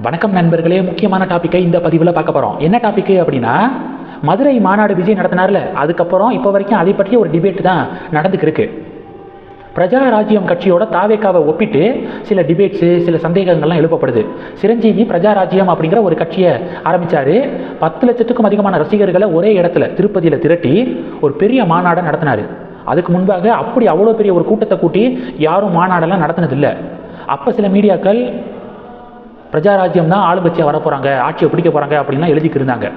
வணக்கம் நண்பர்களே முக்கியமான டாப்பிக்கை இந்த பதிவில் பார்க்க போகிறோம் என்ன டாப்பிக்கு அப்படின்னா மதுரை மாநாடு விஜய் நடத்தினார்ல அதுக்கப்புறம் இப்போ வரைக்கும் அதை பற்றிய ஒரு டிபேட் தான் நடந்துக்கிருக்கு. பிரஜா ராஜ்யம் கட்சியோட தாவேக்காவை ஒப்பிட்டு சில டிபேட்ஸு சில சந்தேகங்கள்லாம் எழுப்பப்படுது. சிரஞ்சீவி பிரஜா ராஜ்யம் அப்படிங்கிற ஒரு கட்சியை ஆரம்பித்தார் பத்து லட்சத்துக்கும் அதிகமான ரசிகர்களை ஒரே இடத்துல திருப்பதியில் திரட்டி ஒரு பெரிய மாநாடை நடத்தினார். அதுக்கு முன்பாக அப்படி அவ்வளோ பெரிய ஒரு கூட்டத்தை கூட்டி யாரும் மாநாடெல்லாம் நடத்தினதில்லை. அப்போ சில மீடியாக்கள் பிரஜாராஜ்யம் தான் ஆளுங்கட்சியாக வர போகிறாங்க ஆட்சியை பிடிக்க போகிறாங்க அப்படின்லாம் எழுதி இருந்தாங்க.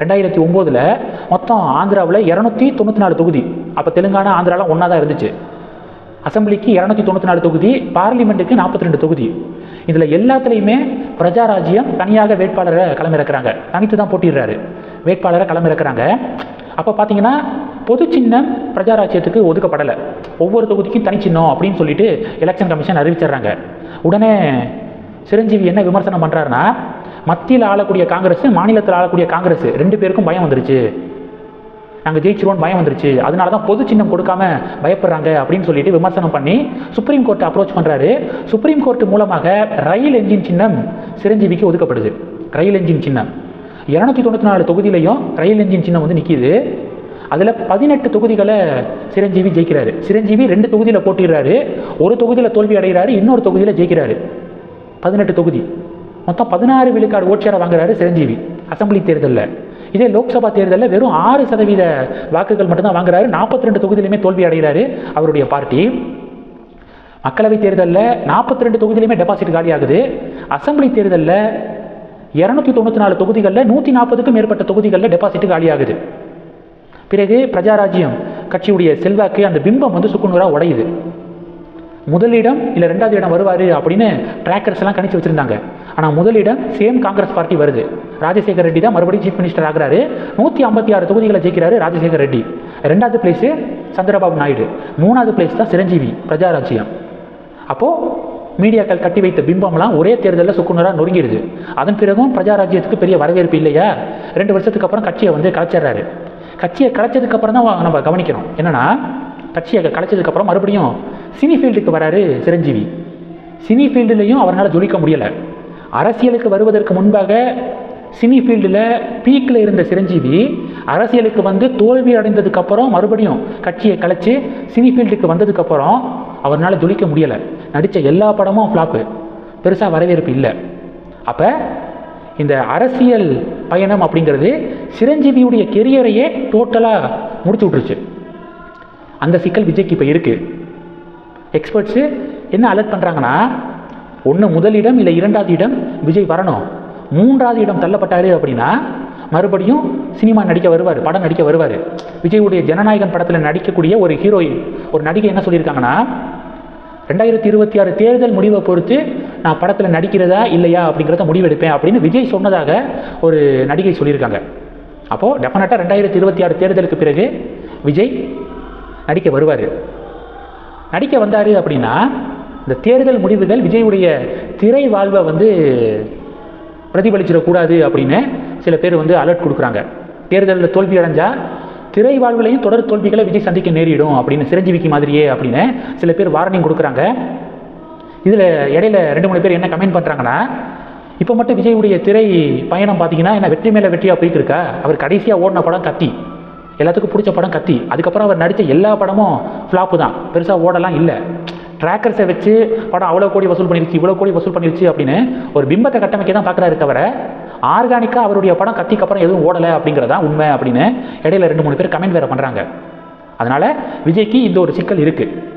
ரெண்டாயிரத்தி ஒம்போதில் மொத்தம் ஆந்திராவில் இரநூத்தி தொண்ணூற்றி நாலு தொகுதி. அப்போ தெலுங்கானா ஆந்திராலாம் ஒன்றா தான் இருந்துச்சு. அசம்பிளிக்கு இரநூத்தி தொண்ணூற்றி நாலு தொகுதி பார்லிமெண்ட்டுக்கு நாற்பத்தி ரெண்டு தொகுதி. இதில் எல்லாத்துலேயுமே பிரஜாராஜ்யம் தனியாக வேட்பாளரை களமிறக்கிறாங்க. தனித்து தான் போட்டிடுறாரு வேட்பாளரை களமிறக்கிறாங்க. அப்போ பார்த்தீங்கன்னா பொது சின்னம் பிரஜாராஜ்யத்துக்கு ஒதுக்கப்படலை. ஒவ்வொரு தொகுதிக்கும் தனிச்சின்னம் அப்படின்னு சொல்லிட்டு எலெக்ஷன் கமிஷன் அறிவிச்சிடுறாங்க. உடனே சிரஞ்சீவி என்ன விமர்சனம் பண்ணுறாருன்னா மத்தியில் ஆளக்கூடிய காங்கிரஸ் மாநிலத்தில் ஆளக்கூடிய காங்கிரஸ் ரெண்டு பேருக்கும் பயம் வந்துருச்சு. நாங்கள் ஜெயிச்சிருவோம் பயம் வந்துருச்சு. அதனால தான் பொது சின்னம் கொடுக்காம பயப்படுறாங்க அப்படின்னு சொல்லிட்டு விமர்சனம் பண்ணி சுப்ரீம் கோர்ட்டை அப்ரோச் பண்ணுறாரு சுப்ரீம் கோர்ட் மூலமாக ரயில் என்ஜின் சின்னம் சிரஞ்சீவிக்கு ஒதுக்கப்படுது. ரயில் என்ஜின் சின்னம். இரநூத்தி தொண்ணூற்றி நாலு தொகுதியிலையும் ரயில் என்ஜின் சின்னம் வந்து நிற்கிது அதில் பதினெட்டு தொகுதிகளை சிரஞ்சீவி ஜெயிக்கிறாரு. சிரஞ்சீவி ரெண்டு தொகுதியில் போட்டிடுறாரு ஒரு தொகுதியில் தோல்வி அடைகிறாரு இன்னொரு தொகுதியில் ஜெயிக்கிறாரு. பதினெட்டு தொகுதி. மொத்தம் பதினாறு விழுக்காடு ஓட்சியரை வாங்குறாரு சிரஞ்சீவி. அசம்பிளி தேர்தலில். இதே லோக்சபா தேர்தலில் வெறும் ஆறு சதவீத வாக்குகள் மட்டும்தான் வாங்குறாரு. நாற்பத்தி ரெண்டு தொகுதியிலுமே தோல்வி அடைகிறாரு அவருடைய பார்ட்டி. மக்களவை தேர்தலில் நாற்பத்தி ரெண்டு தொகுதியிலுமே டெபாசிட் காலியாகுது. அசம்பிளி தேர்தலில் இரநூத்தி தொண்ணூற்றி நாலு தொகுதிகளில் நூற்றி நாற்பதுக்கும் மேற்பட்ட தொகுதிகளில் டெபாசிட் காலியாகுது. பிறகு பிரஜாராஜ்யம் கட்சியுடைய செல்வாக்கு அந்த பிம்பம் வந்து சுக்குநூறாக உடையுது. முதலிடம் இல்லை ரெண்டாவது இடம் வருவார் அப்படின்னு ட்ராக்கர்ஸ் எல்லாம் கணிச்சு வச்சுருந்தாங்க. ஆனால் முதலிடம் சேம் காங்கிரஸ் பார்ட்டி வருது. ராஜசேகர் ரெட்டி தான் மறுபடியும் சீஃப் மினிஸ்டர் ஆகிறாரு. நூற்றி ஐம்பத்தி ஆறு தொகுதிகளை ஜெயிக்கிறாரு ராஜசேகர் ரெட்டி. ரெண்டாவது பிளேஸு சந்திரபாபு நாயுடு. மூணாவது பிளேஸ் தான் சிரஞ்சீவி பிரஜாராஜ்யம். அப்போது மீடியாக்கள் கட்டி வைத்த பிம்பம்லாம் ஒரே தேர்தலில் சுக்குநூறாக நொறுங்கிடுது. அதன் பிறகும் பிரஜாராஜ்யத்துக்கு பெரிய வரவேற்பு இல்லையா? ரெண்டு வருஷத்துக்கு அப்புறம் கட்சியை வந்து கலைச்சிடுறாரு. கட்சியை கலைச்சதுக்கப்புறம் தான் நம்ம கவனிக்கணும். என்னென்னா கட்சியை கலைச்சதுக்கப்புறம் மறுபடியும் சினி ஃபீல்டுக்கு வராரு சிரஞ்சீவி. சினி ஃபீல்டுலேயும் அவரால் ஜொலிக்க முடியலை. அரசியலுக்கு வருவதற்கு முன்பாக சினி ஃபீல்டில் பீக்கில் இருந்த சிரஞ்சீவி அரசியலுக்கு வந்து தோல்வி அடைந்ததுக்கப்புறம் மறுபடியும் கட்சியை கலைச்சி சினி ஃபீல்டுக்கு வந்ததுக்கப்புறம் அவரால் ஜொலிக்க முடியலை. நடித்த எல்லா படமும் ஃப்ளாப்பு பெருசாக வரவேற்பு இல்லை. அப்போ இந்த அரசியல் பயணம் அப்படிங்கிறது சிரஞ்சீவியுடைய கெரியரையே டோட்டலாக முடிச்சு விட்ருச்சு அந்த சிக்கல் விஜய்க்கு இப்போ இருக்குது எக்ஸ்பர்ட்ஸு என்ன அலர்ட் பண்ணுறாங்கன்னா ஒன்று முதலிடம் இல்லை இரண்டாவது இடம் விஜய் வரணும். மூன்றாவது இடம் தள்ளப்பட்டார் அப்படின்னா மறுபடியும் சினிமா நடிக்க வருவார் படம் நடிக்க வருவார். விஜயுடைய ஜனநாயகன் படத்தில் நடிக்கக்கூடிய ஒரு ஹீரோயின் ஒரு நடிகை என்ன சொல்லியிருக்காங்கன்னா ரெண்டாயிரத்தி இருபத்தி ஆறு தேர்தல் முடிவை பொறுத்து நான் படத்தில் நடிக்கிறதா இல்லையா அப்படிங்கிறத முடிவெடுப்பேன் அப்படின்னு விஜய் சொன்னதாக ஒரு நடிகை சொல்லியிருக்காங்க. அப்போது டெஃபினட்டாக ரெண்டாயிரத்தி இருபத்தி ஆறு தேர்தலுக்கு பிறகு விஜய் நடிக்க வருவார். நடிக்க வந்தார் அப்படின்னா இந்த தேர்தல் முடிவுகள் விஜயுடைய திரை வாழ்வை வந்து பிரதிபலிச்சிடக்கூடாது அப்படின்னு சில பேர் வந்து அலர்ட் கொடுக்குறாங்க. தேர்தலில் தோல்வி அடைஞ்சால் திரை வாழ்விலையும் தொடர் தோல்விகளை விஜய் சந்திக்க நேரிடும் அப்படின்னு சிரஞ்சீவிக்கு மாதிரியே அப்படின்னு சில பேர் வார்னிங் கொடுக்குறாங்க. இதில் இடையில ரெண்டு மூணு பேர் என்ன கமெண்ட் பண்ணுறாங்கன்னா இப்போ மட்டும் விஜயுடைய திரை பயணம் பார்த்தீங்கன்னா என்ன வெற்றி மேலே வெற்றியாக போயிட்டு இருக்கா? அவர் கடைசியாக ஓடின படம் கத்தி. எல்லாத்துக்கும் பிடிச்ச படம் கத்தி. அதுக்கப்புறம் அவர் நடித்த எல்லா படமும் ஃப்ளாப்பு தான். பெருசாக ஓடலாம் இல்லை. ட்ராக்கர்ஸை வச்சு படம் அவ்வளோ கோடி வசூல் பண்ணிருச்சு இவ்வளோ கோடி வசூல் பண்ணிருச்சு அப்படின்னு ஒரு பிம்பத்தை கட்டமைக்க தான் பார்க்குறாரு தவிர ஆர்கானிக்காக அவருடைய படம் கத்திக்கு அப்புறம் எதுவும் ஓடலை அப்படிங்கிறதா உண்மை அப்படின்னு இடையில ரெண்டு மூணு பேர் கமெண்ட் வேறு பண்ணுறாங்க அதனால் விஜய்க்கு இந்த ஒரு சிக்கல் இருக்குது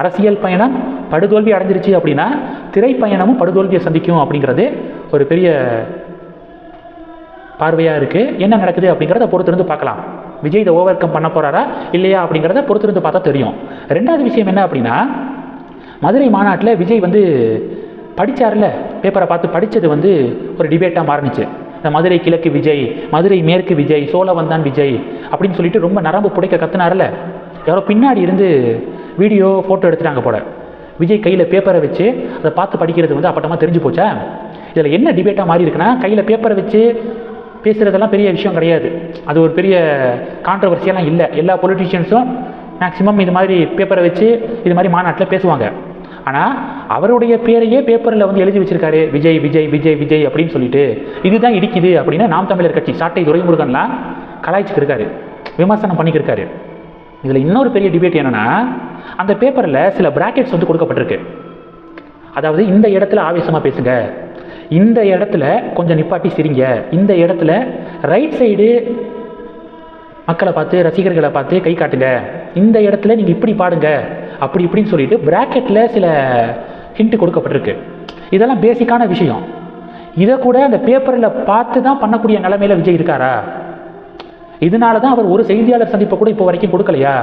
அரசியல் பயணம் படுதோல்வி அடைஞ்சிருச்சு அப்படின்னா திரைப்பயணமும் படுதோல்வியை சந்திக்கும் அப்படிங்கிறது ஒரு பெரிய பார்வையாக இருக்குது என்ன நடக்குது அப்படிங்கிறத பொறுத்திருந்து பார்க்கலாம். விஜய் இதை ஓவர் கம் பண்ண போகிறாரா இல்லையா அப்படிங்கிறத பொறுத்திருந்து பார்த்தா தெரியும். ரெண்டாவது விஷயம் என்ன அப்படின்னா மதுரை மாநாட்டில் விஜய் வந்து படித்தார்ல பேப்பரை பார்த்து படித்தது வந்து ஒரு டிபேட்டாக மாறுனுச்சு. இந்த மதுரை கிழக்கு விஜய் மதுரை மேற்கு விஜய் சோழ வந்தான் விஜய் அப்படின்னு சொல்லிட்டு ரொம்ப நரம்பு புடைக்க கத்துனார்ல? யாரோ பின்னாடி இருந்து வீடியோ ஃபோட்டோ எடுத்துட்டாங்க போல. விஜய் கையில் பேப்பரை வச்சு அதை பார்த்து படிக்கிறது வந்து அப்பட்டமாக தெரிஞ்சு போச்சா? இதில் என்ன டிபேட்டாக மாறி இருக்குன்னா கையில் பேப்பரை வச்சு பேசுகிறதெல்லாம் பெரிய விஷயம் கிடையாது. அது ஒரு பெரிய கான்ட்ரவர்சியெல்லாம் இல்லை. எல்லா பொலிட்டீஷியன்ஸும் மேக்ஸிமம் இது மாதிரி பேப்பரை வச்சு இது மாதிரி மாநாட்டில் பேசுவாங்க. ஆனால் அவருடைய பேரையே பேப்பரில் வந்து எழுதி வச்சிருக்காரு விஜய் விஜய் விஜய் விஜய் அப்படின்னு சொல்லிட்டு இதுதான் இடிக்குது அப்படின்னு நாம் தமிழர் கட்சி சாட்டை துரைமுருகன்லாம் கலாய்ச்சிட்டு இருக்காரு. விமர்சனம் பண்ணிக்கிருக்காரு இதில் இன்னொரு பெரிய டிபேட் என்னன்னா அந்த பேப்பரில் சில பிராக்கெட்ஸ் வந்து கொடுக்கப்பட்டிருக்கு. அதாவது இந்த இடத்துல ஆவேசமாக பேசுங்க. இந்த இடத்துல கொஞ்சம் நிப்பாட்டி சிரிங்க. இந்த இடத்துல ரைட் சைடு மக்களை பார்த்து ரசிகர்களை பார்த்து கை காட்டுங்க. இந்த இடத்துல நீங்கள் இப்படி பாடுங்க. அப்படி இப்படின்னு சொல்லிட்டு ப்ராக்கெட்டில் சில ஹிண்ட் கொடுக்கப்பட்டிருக்கு. இதெல்லாம் பேசிக்கான விஷயம். இதை கூட அந்த பேப்பரில் பார்த்து தான் பண்ணக்கூடிய நிலைமையில் விஜய் இருக்காரா? இதனால தான் அவர் ஒரு செய்தியாளர் சந்திப்பை கூட இப்போ வரைக்கும் கொடுக்கலையா?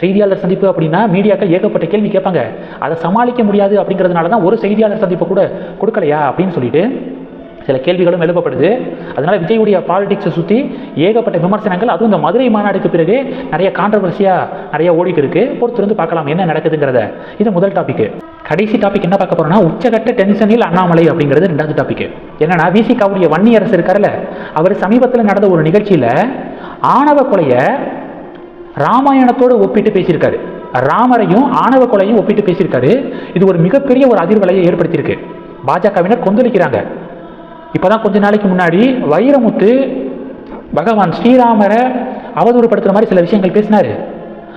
செய்தியாளர் சந்திப்பு அப்படின்னா மீடியாக்கள் ஏகப்பட்ட கேள்வி கேட்பாங்க. அதை சமாளிக்க முடியாது அப்படிங்கிறதுனால தான் ஒரு செய்தியாளர் சந்திப்பு கூட கொடுக்கலையா அப்படின்னு சொல்லிட்டு சில கேள்விகளும் எழுப்பப்படுது. அதனால் விஜயுடைய பாலிடிக்ஸை சுற்றி ஏகப்பட்ட விமர்சனங்கள் அதுவும் இந்த மதுரை மாநாடுக்கு பிறகு நிறைய கான்ட்ரவர்சியாக நிறைய ஓடிட்டு இருக்கு. பொறுத்திருந்து பார்க்கலாம் என்ன நடக்குதுங்கிறத. இது முதல் டாபிக் கடைசி டாபிக் என்ன பார்க்க போறோம்னா உச்சகட்ட டென்ஷனில் அண்ணாமலை அப்படிங்கிறது ரெண்டாவது டாபிக் என்னன்னா விசிகாவுடைய வன்னி அரசு இருக்காருல்ல அவர் சமீபத்தில் நடந்த ஒரு நிகழ்ச்சியில் ஆணவ கொலையை ராமாயணத்தோடு ஒப்பிட்டு பேசியிருக்காரு. ராமரையும் ஆணவ கொலையும் ஒப்பிட்டு பேசியிருக்காரு. இது ஒரு மிகப்பெரிய ஒரு அதிர்வலையை ஏற்படுத்தியிருக்கு. பாஜகவினர் கொந்தளிக்கிறாங்க. இப்போதான் கொஞ்ச நாளைக்கு முன்னாடி வைரமுத்து பகவான் ஸ்ரீராமரை அவதூறுபடுத்துகிற மாதிரி சில விஷயங்கள் பேசினாரு.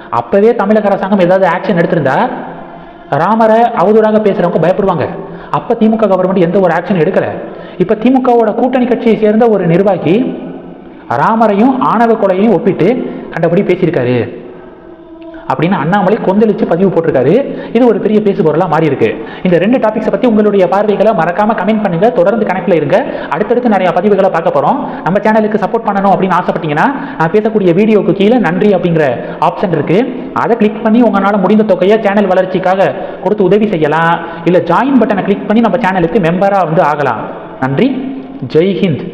அப்பவே தமிழக அரசாங்கம் ஏதாவது ஆக்ஷன் எடுத்திருந்தா ராமரை அவதூறாக பேசுறவங்க பயப்படுவாங்க. அப்ப திமுக கவர்மெண்ட் எந்த ஒரு ஆக்ஷன் எடுக்கல. இப்ப திமுகவோட கூட்டணி கட்சியை சேர்ந்த ஒரு நிர்வாகி ராமரையும் ஆணவ கொலையையும் ஒப்பிட்டு கண்டபடி பேசியிருக்காரு. அப்படின்னு அண்ணாமலை கொந்தளிச்சு பதிவு போட்டிருக்காரு. இது ஒரு பெரிய பேசு பொருளாக மாறி இருக்கு. இந்த ரெண்டு டாபிக்ஸை பற்றி உங்களுடைய பார்வைகளை மறக்காம கமெண்ட் பண்ணுங்க. தொடர்ந்து கணக்கில் இருங்க. அடுத்தடுத்து நிறைய பதிவுகளை பார்க்க போகிறோம் நம்ம சேனலுக்கு சப்போர்ட் பண்ணணும் அப்படின்னு ஆசைப்பட்டீங்கன்னா நான் பேசக்கூடிய வீடியோக்கு கீழே நன்றி அப்படிங்கிற ஆப்ஷன் இருக்கு. அதை கிளிக் பண்ணி உங்களால் முடிந்த தொகையை சேனல் வளர்ச்சிக்காக கொடுத்து உதவி செய்யலாம். இல்லை ஜாயின் பட்டனை கிளிக் பண்ணி நம்ம சேனலுக்கு மெம்பராக வந்து ஆகலாம். நன்றி. ஜெய் ஹிந்த்.